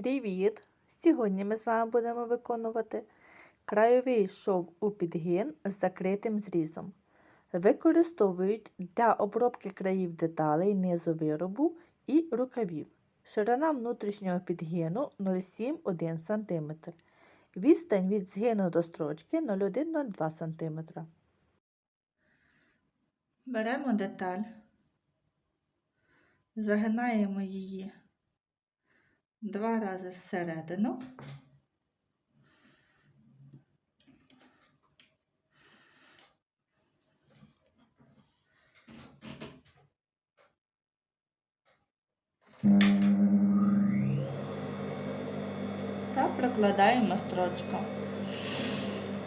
Привіт! Сьогодні ми з вами будемо виконувати краєвий шов у підгін з закритим зрізом. Використовують для обробки країв деталей низу виробу і рукавів. Ширина внутрішнього підгину 0,7-1 см. Відстань від згину до строчки 0,1-0,2 см. Беремо деталь, загинаємо її два рази всередину. Та прокладаємо строчку.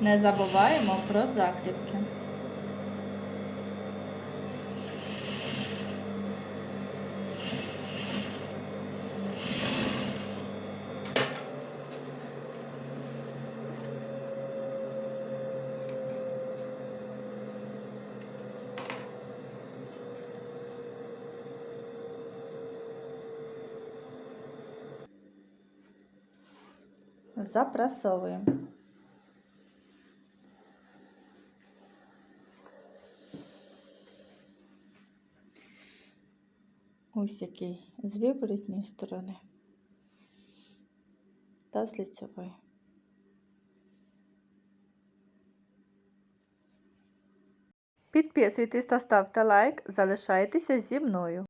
Не забуваємо про закріпки. Запрасовуємо. Ось який з виворотньої сторони та з лицевої. Підписуйтесь та ставте лайк, залишайтеся зі мною.